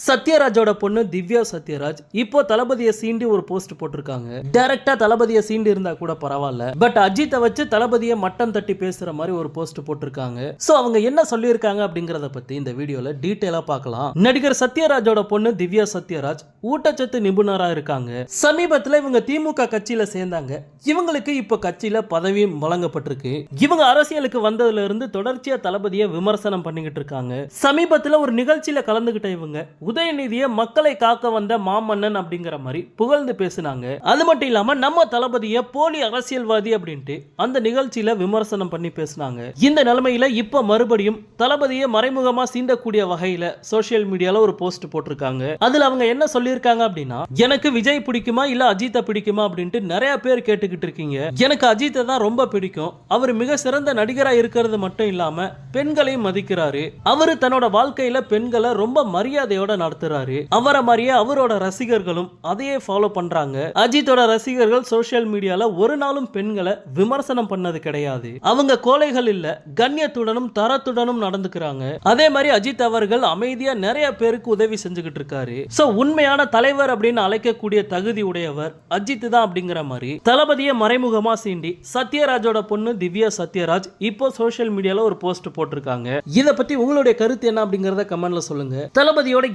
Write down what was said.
சத்யராஜோட பொண்ணு திவ்யா சத்யராஜ் இப்போ தளபதியை சீண்டி ஒரு போஸ்ட் போட்டிருக்காங்க. டைரக்டா தளபதியை சீண்டி இருந்தா கூட பரவாயில்ல. பட் அஜித்தை வச்சு தளபதியை மட்டம் தட்டி பேசுற மாதிரி ஒரு போஸ்ட் போட்டிருக்காங்க. சோ அவங்க என்ன சொல்லியிருக்காங்க அப்படிங்கறத பத்தி இந்த வீடியோல டீட்டெயிலா பார்க்கலாம். நடிகர் சத்யராஜோட பொண்ணு திவ்யா சத்யராஜ் ஊட்டச்சத்து நிபுணரா இருக்காங்க. சமீபத்துல இவங்க திமுக கட்சியில சேர்ந்தாங்க. இவங்களுக்கு இப்ப கட்சியில பதவியும் வழங்கப்பட்டிருக்கு. இவங்க அரசியலுக்கு வந்ததுல இருந்து தொடர்ச்சியா தளபதியை விமர்சனம் பண்ணிக்கிட்டு இருக்காங்க. சமீபத்துல ஒரு நிகழ்ச்சியில கலந்துகிட்ட இவங்க உதயநிதியை மக்களை காக்க வந்த மாமன்னன் அப்படிங்கிற மாதிரி புகழ்ந்து பேசினாங்க. அது மட்டும் இல்லாம நம்ம தளபதியை போலி அரசியல்வாதி அப்படின்ட்டு அந்த நிகழ்ச்சியில விமர்சனம் பண்ணி பேசினாங்க. இந்த நிலைமையில இப்ப மறுபடியும் தளபதியை மறைமுகமா சீண்டக்கூடிய வகையில சோஷியல் மீடியால ஒரு போஸ்ட் போட்டிருக்காங்க. அதுல அவங்க என்ன சொல்லியிருக்காங்க அப்படின்னா எனக்கு விஜய் பிடிக்குமா இல்ல அஜித்தை பிடிக்குமா? அப்படின்ட்டு நிறைய பேர் கேட்டுக்கிட்டு இருக்கீங்க. எனக்கு அஜித்தை தான் ரொம்ப பிடிக்கும். அவர் மிக சிறந்த நடிகரா இருக்கிறது மட்டும் இல்லாம பெண்களையும் மதிக்கிறாரு. அவரு தன்னோட வாழ்க்கையில பெண்களை ரொம்ப மரியாதையோட நடத்துறாரு. அவரை மாதிரியே அவரோட ரசிகர்களும் அதையே ஃபாலோ பண்றாங்க. அஜித்தோட ரசிகர்கள் சோசியல் மீடியால ஒரு நாளும் பெண்களை விமர்சனம் பண்ணது கிடையாது. அவங்க கோலைகள் இல்ல கண்ணியத்துடனும் தரத்துடனும் நடந்துக்கிறாங்க. அதே மாதிரி அஜித் அவர்கள் அமைதியா நிறைய பேருக்கு உதவி செஞ்சுக்கிட்டு இருக்காரு. சோ உண்மையான தலைவர் அப்படின்னு அழைக்கக்கூடிய தகுதி உடையவர் அஜித் தான் அப்படிங்கிற மாதிரி. தளபதியை மறைமுகமா சீண்டி சத்யராஜோட பொண்ணு திவ்யா சத்யராஜ் இப்போ சோசியல் மீடியால ஒரு போஸ்ட் போட்டிருக்காங்க. இதை பத்தி உங்களுடைய கருத்து என்ன அப்படிங்கறத கமெண்ட்ல சொல்லுங்க. தளபதியோட